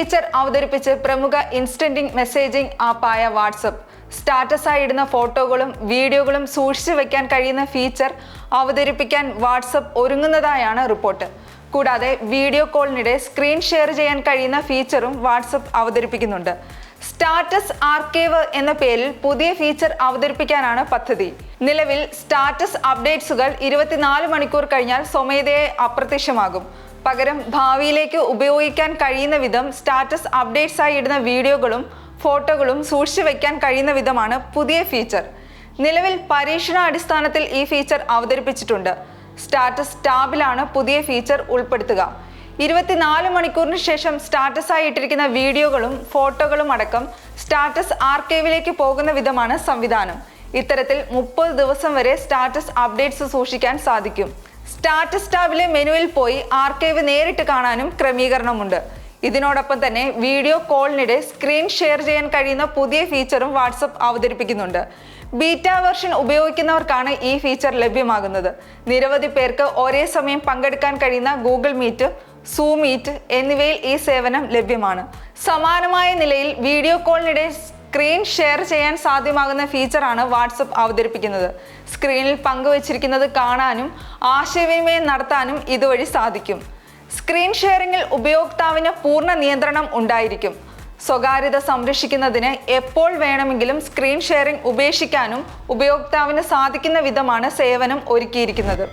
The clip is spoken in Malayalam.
അവതരിപ്പിച്ച് പ്രമുഖ ഇൻസ്റ്റന്റിംഗ് മെസ്സേജിംഗ് ആപ്പായ വാട്സപ്പ് സ്റ്റാറ്റസായി ഇടുന്ന ഫോട്ടോകളും വീഡിയോകളും സൂക്ഷിച്ചു വെക്കാൻ കഴിയുന്ന ഫീച്ചർ അവതരിപ്പിക്കാൻ വാട്സപ്പ് ഒരുങ്ങുന്നതായാണ് റിപ്പോർട്ട്. കൂടാതെ വീഡിയോ കോളിനിടെ സ്ക്രീൻ ഷെയർ ചെയ്യാൻ കഴിയുന്ന ഫീച്ചറും വാട്സപ്പ് അവതരിപ്പിക്കുന്നുണ്ട്. സ്റ്റാറ്റസ് ആർക്കൈവ് എന്ന പേരിൽ പുതിയ ഫീച്ചർ അവതരിപ്പിക്കാനാണ് പദ്ധതി. നിലവിൽ സ്റ്റാറ്റസ് അപ്ഡേറ്റ്സുകൾ ഇരുപത്തിനാല് മണിക്കൂർ കഴിഞ്ഞാൽ സ്വമേധയെ അപ്രത്യക്ഷമാകും. പകരം ഭാവിയിലേക്ക് ഉപയോഗിക്കാൻ കഴിയുന്ന വിധം സ്റ്റാറ്റസ് അപ്ഡേറ്റ്സ് ആയി ഇടുന്ന വീഡിയോകളും ഫോട്ടോകളും സൂക്ഷിച്ചു വെക്കാൻ കഴിയുന്ന വിധമാണ് പുതിയ ഫീച്ചർ. നിലവിൽ പരീക്ഷണാടിസ്ഥാനത്തിൽ ഈ ഫീച്ചർ അവതരിപ്പിച്ചിട്ടുണ്ട്. സ്റ്റാറ്റസ് ടാബിലാണ് പുതിയ ഫീച്ചർ ഉൾപ്പെടുത്തുക. ഇരുപത്തിനാല് മണിക്കൂറിന് ശേഷം സ്റ്റാറ്റസായി ഇട്ടിരിക്കുന്ന വീഡിയോകളും ഫോട്ടോകളും അടക്കം സ്റ്റാറ്റസ് ആർക്കൈവിലേക്ക് പോകുന്ന വിധമാണ് സംവിധാനം. ഇത്തരത്തിൽ മുപ്പത് ദിവസം വരെ സ്റ്റാറ്റസ് അപ്ഡേറ്റ്സ് സൂക്ഷിക്കാൻ സാധിക്കും. സ്റ്റാറ്റസ് ടാബിലെ മെനുവിൽ പോയി ആർക്കൈവ് നേരിട്ട് കാണാനും ക്രമീകരണമുണ്ട്. ഇതിനോടൊപ്പം തന്നെ വീഡിയോ കോളിനിടെ സ്ക്രീൻ ഷെയർ ചെയ്യാൻ കഴിയുന്ന പുതിയ ഫീച്ചറും വാട്സപ്പ് അവതരിപ്പിക്കുന്നുണ്ട്. ബീറ്റ വെർഷൻ ഉപയോഗിക്കുന്നവർക്കാണ് ഈ ഫീച്ചർ ലഭ്യമാകുന്നത്. നിരവധി പേർക്ക് ഒരേ സമയം പങ്കെടുക്കാൻ കഴിയുന്ന ഗൂഗിൾ മീറ്റ് സൂം മീറ്റ് എന്നിവയിൽ ഈ സേവനം ലഭ്യമാണ്. സമാനമായ നിലയിൽ വീഡിയോ കോളിനിടെ സ്ക്രീൻ ഷെയർ ചെയ്യാൻ സാധ്യമാകുന്ന ഫീച്ചറാണ് വാട്സപ്പ് അവതരിപ്പിക്കുന്നത്. സ്ക്രീനിൽ പങ്കുവച്ചിരിക്കുന്നത് കാണാനും ആശയവിനിമയം നടത്താനും ഇതുവഴി സാധിക്കും. സ്ക്രീൻ ഷെയറിംഗിൽ ഉപയോക്താവിന് പൂർണ നിയന്ത്രണം ഉണ്ടായിരിക്കും. സ്വകാര്യത സംരക്ഷിക്കുന്നതിന് എപ്പോൾ വേണമെങ്കിലും സ്ക്രീൻ ഷെയറിംഗ് ഉപേക്ഷിക്കാനും ഉപയോക്താവിന് സാധിക്കുന്ന വിധമാണ് സേവനം ഒരുക്കിയിരിക്കുന്നത്.